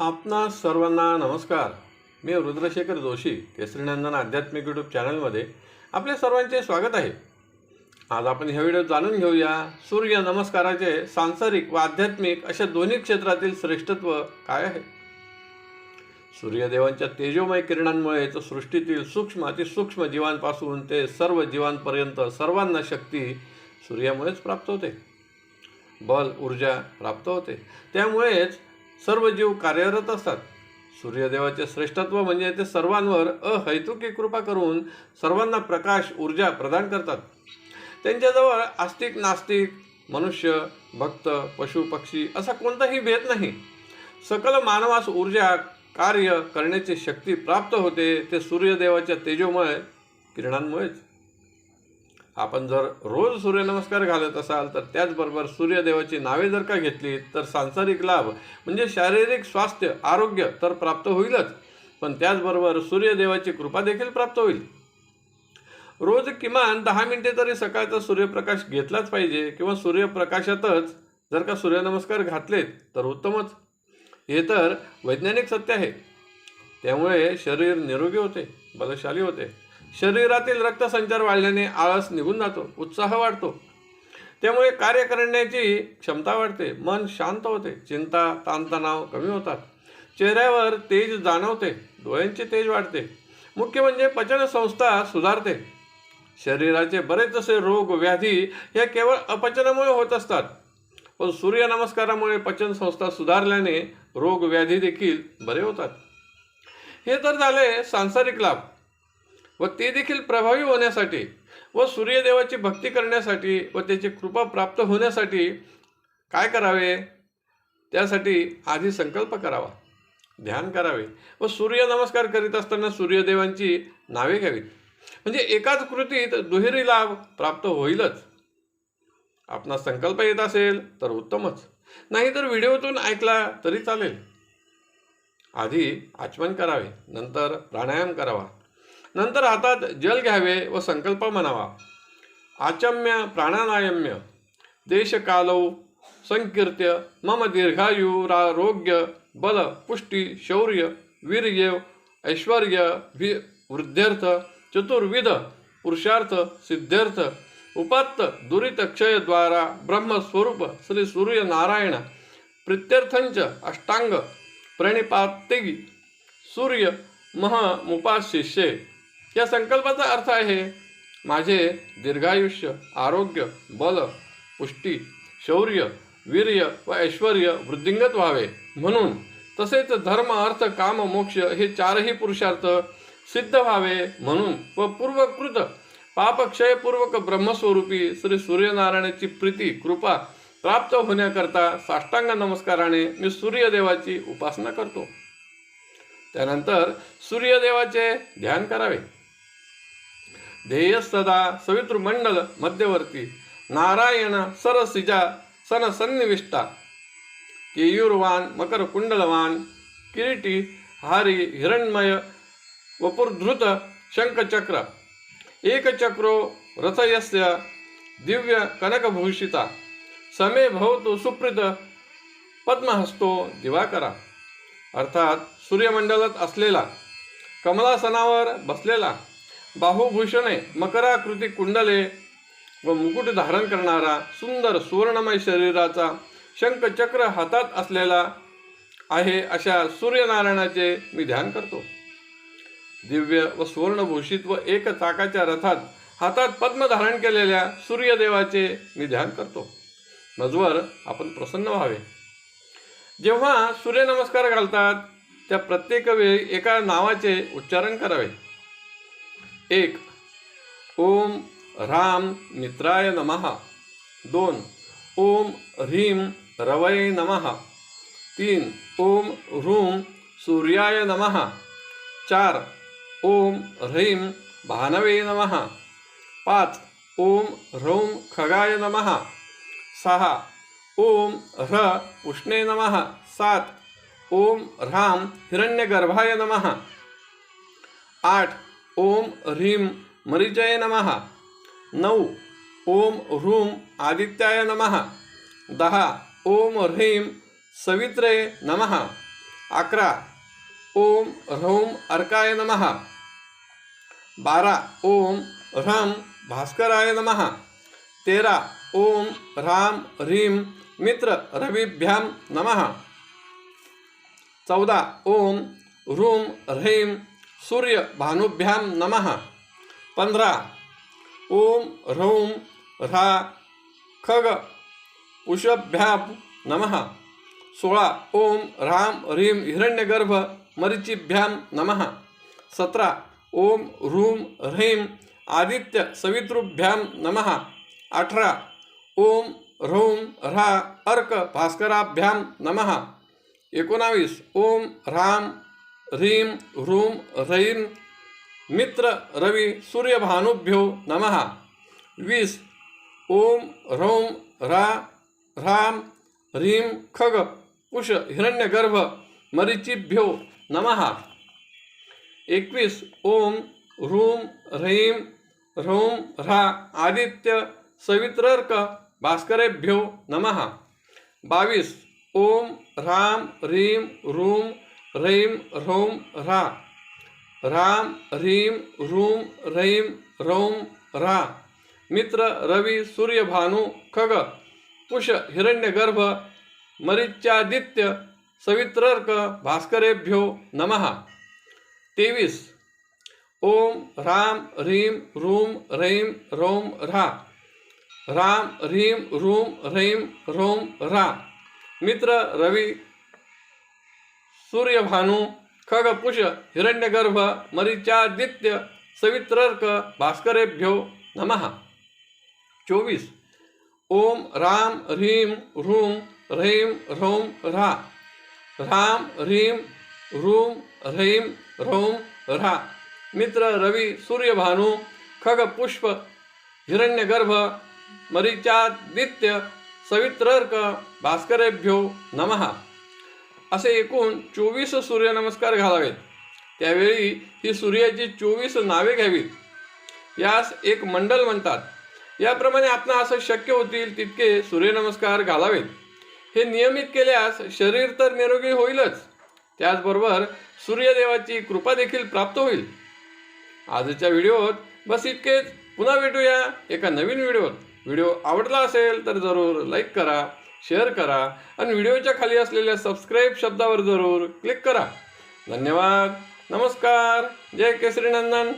आपणा सर्वांना नमस्कार. मी रुद्रशेखर जोशी केसरीनंदन आध्यात्मिक यूट्यूब चॅनलमध्ये आपले सर्वांचे स्वागत आहे. आज आपण हे व्हिडिओ जाणून घेऊया सूर्य नमस्काराचे सांसारिक व आध्यात्मिक अशा दोन्ही क्षेत्रातील श्रेष्ठत्व काय आहे? सूर्यदेवांच्या तेजोमय किरणांमुळे तर सृष्टीतील सूक्ष्म अतिसूक्ष्म जीवांपासून ते सर्व जीवांपर्यंत सर्वांना शक्ती सूर्यामुळेच प्राप्त होते. बल ऊर्जा प्राप्त होते. त्यामुळेच सर्व जीव कार्यरत असतात. सूर्यदेवाचे श्रेष्ठत्व म्हणजे ते सर्वांवर अहैतुकी कृपा करून सर्वांना प्रकाश ऊर्जा प्रदान करतात. त्यांच्याजवळ आस्तिक नास्तिक मनुष्य भक्त पशु पक्षी असा कोणताही भेद नाही. सकल मानवास ऊर्जा कार्य करण्याची शक्ती प्राप्त होते ते सूर्यदेवाच्या तेजोमय किरणांमुळेच. आपण जर रोज सूर्यनमस्कार घालत असाल तर त्याचबरोबर सूर्यदेवाची नावे जर का घेतली तर सांसारिक लाभ म्हणजे शारीरिक स्वास्थ्य आरोग्य तर प्राप्त होईलच. पण त्याचबरोबर सूर्यदेवाची कृपा देखील प्राप्त होईल. रोज किमान दहा मिनिटे तरी सकाळचा सूर्यप्रकाश घेतलाच पाहिजे किंवा सूर्यप्रकाशातच जर का सूर्यनमस्कार घातलेत तर उत्तमच. हे तर वैज्ञानिक सत्य आहे. त्यामुळे शरीर निरोगी होते बलशाली होते. शरीरातील रक्तसंचार वाढल्याने आळस निघून जातो उत्साह वाढतो. त्यामुळे कार्य करण्याची क्षमता वाढते मन शांत होते चिंता ताणतणाव कमी होतात. चेहऱ्यावर तेज जाणवते डोळ्यांचे तेज वाढते. मुख्य म्हणजे पचनसंस्था सुधारते. शरीराचे बरेच असे रोग व्याधी या केवळ अपचनामुळे होत असतात. पण सूर्यनमस्कारामुळे पचनसंस्था सुधारल्याने रोग व्याधी देखील बरे होतात. हे तर झाले सांसारिक लाभ. व ते देखील प्रभावी होण्यासाठी व सूर्यदेवाची भक्ती करण्यासाठी व त्याची कृपा प्राप्त होण्यासाठी काय करावे? त्यासाठी आधी संकल्प करावा. ध्यान करावे. व सूर्यनमस्कार करीत असताना सूर्यदेवांची नावे घ्यावीत. म्हणजे एकाच कृतीत दुहेरी लाभ प्राप्त होईलच. आपला संकल्प येत असेल तर उत्तमच. नाहीतर व्हिडिओतून ऐकला तरी चालेल. आधी आचमन करावे. नंतर प्राणायाम करावा. नंतर हातात जल घ्यावे व संकल्प म्हणावा. आचम्य प्राणानायम्य देशकालौ संकीर्त्य मम दीर्घायुरारोग्य बल पुष्टी शौर्य वीर्य ऐश्वर वि वृद्ध्यर्थ चतुर्विध पुरुषार्थ सिद्ध्यर्थ उपात्त दुरितक्षयद्वारा ब्रह्मस्वरूप श्री सूर्यनारायण प्रित्यर्थंच अष्टांग प्रणिपातिगी सूर्य महमुपाशिष्ये या संकल्पाचा अर्थ आहे माझे दीर्घायुष्य आरोग्य बल पुष्टी शौर्य वीर्य व ऐश्वर वृद्धिंगत व्हावे. म्हणून तसेच धर्म अर्थ काम मोक्ष हे चारही पुरुषार्थ सिद्ध व्हावे म्हणून व पूर्वकृत पापक्षयपूर्वक ब्रह्मस्वरूपी श्री सूर्यनारायणाची प्रीती कृपा प्राप्त होण्याकरता साष्टांग नमस्काराने मी सूर्यदेवाची उपासना करतो. त्यानंतर सूर्यदेवाचे ध्यान करावे. ध्येय सवितृमंडल मध्यवर्ती नारायण सरसिजा सन सन्निविष्टा केयूरवान मकरकुंडलवान किरीटी हारी हिरण्मय वपुर्धृत शंखचक्र एकचक्रो रथयस्य दिव्य कनकभूषिता समे भवतो सुप्रित पद्महस्तो दिवाकरा. अर्थात सूर्यमंडलात असलेला कमलासनावर बसलेला बाहुभूषणे मकराकृती कुंडले व मुकुट धारण करणारा सुंदर सुवर्णमय शरीराचा शंखचक्र हातात असलेला आहे अशा सूर्यनारायणाचे मी ध्यान करतो. दिव्य व सुवर्णभूषित व एक चाकाच्या रथात हातात पद्म धारण केलेल्या सूर्यदेवाचे मी ध्यान करतो. नजवर आपण प्रसन्न व्हावे. जेव्हा सूर्यनमस्कार घालतात त्या प्रत्येक वेळी एका नावाचे उच्चारण करावे. एक, ओम राम मित्राय नमः। दोन, ओम ह्रीम रवये नमः। तीन, ओम ह्रूम सूर्याय नमः। चार, ओम ह्रीम भानवे नमः। पाच, ओम ह्रौम खगाय नमः। सहा, ओम ह्र उष्णे नमः। सात, ओम ह्राम हिरण्यगर्भाय नमः। आठ ओम ह्रीम मरिचय नमः। नऊ ओम ह्रूम आदित्याय नमः। दहा ओम ह्रीम सवित्रय नमः। अकरा ओम ह्रौम अर्काय नमः। बारा ओम ह्रम भास्कराय नमः। तेरा ओम राम ह्रीम मित्र रविभ्यां नमः। चौदा ओम ह्रूम ह्रीम सूर्य भानुभ्यां नमः। पंधरा ओम ह्रौम ह्रा खग उषभ्यां नमः। सोळा। ओम राम ह्रीम हिरण्यगर्भ मरीचिभ्यां नमः। सतरा। ओम ह्रूम ह्रीम आदित्य सवितृभ्यां नमः। अठरा। ओम ह्रौम ह्रा अर्क भास्कराभ्यां नमः। एकोणावीस ओम राम ह्रीम ह्रूम ह्रैम मित्र रवी सूर्यभानुभ्यो नमः। वीस ओम ह्रौम रा ह्राम ह्रीम खग कुश हिरण्यगर्भ मरीचिभ्यो नमः। एकवीस ओम ह्रूम ह्रीम ह्रौम ह्रा आदित्य सवित्रर्क भास्करेभ्यो नमः। बावीस ओम राम ह्रीम ह्रूम ह्रैम ह्रौम ह्रा राम ह्रीम ह्रूम ह्रैम ह्रौम ह्रा मित्र रवी सूर्यभानु खग पुष हिरण्यगर्भ मरीच्यादित्य सवित्रर्क भास्करेभ्यो नमः। तेवीस। ओम राम ह्रीम ह्रूम ह्रैम ह्रौम ह्रा राम ह्रीम ह्रूम ह्रैम ह्रौम ह्रा मित्र रवी सूर्यभानु खगपुष हिरण्यगर्भ मरीचादित्य सवित्रर्क भास्करेभ्यो नमः। चोवीस ओम राम ह्रीम ह्रूम ह्रैम ह्रौम ह्रा राम ह्रीम ह्रूम ह्रैम ह्रौम ह्रा मित्र रवि सूर्य रवी सूर्यभानु खगपुष्प हिरण्यगर्भ मरीचादित्य सवित्रर्क भास्करेभ्यो नमः। असे एकूण चोवीस सूर्यनमस्कार घालावेत. त्यावेळी ही सूर्याची चोवीस नावे घ्यावीत. यास एक मंडल म्हणतात. याप्रमाणे आपण असं शक्य होतील तितके सूर्यनमस्कार घालावेत. हे नियमित केल्यास शरीर तर निरोगी होईलच. त्याचबरोबर सूर्यदेवाची कृपा देखील प्राप्त होईल. आजच्या व्हिडिओत बस इतकेच. पुन्हा भेटूया एका नवीन व्हिडिओत. व्हिडिओ आवडला असेल तर जरूर लाईक करा. शेअर करा आणि व्हिडिओच्या खाली असलेल्या सबस्क्राईब शब्दावर जरूर क्लिक करा. धन्यवाद. नमस्कार. जय केसरी नंदन.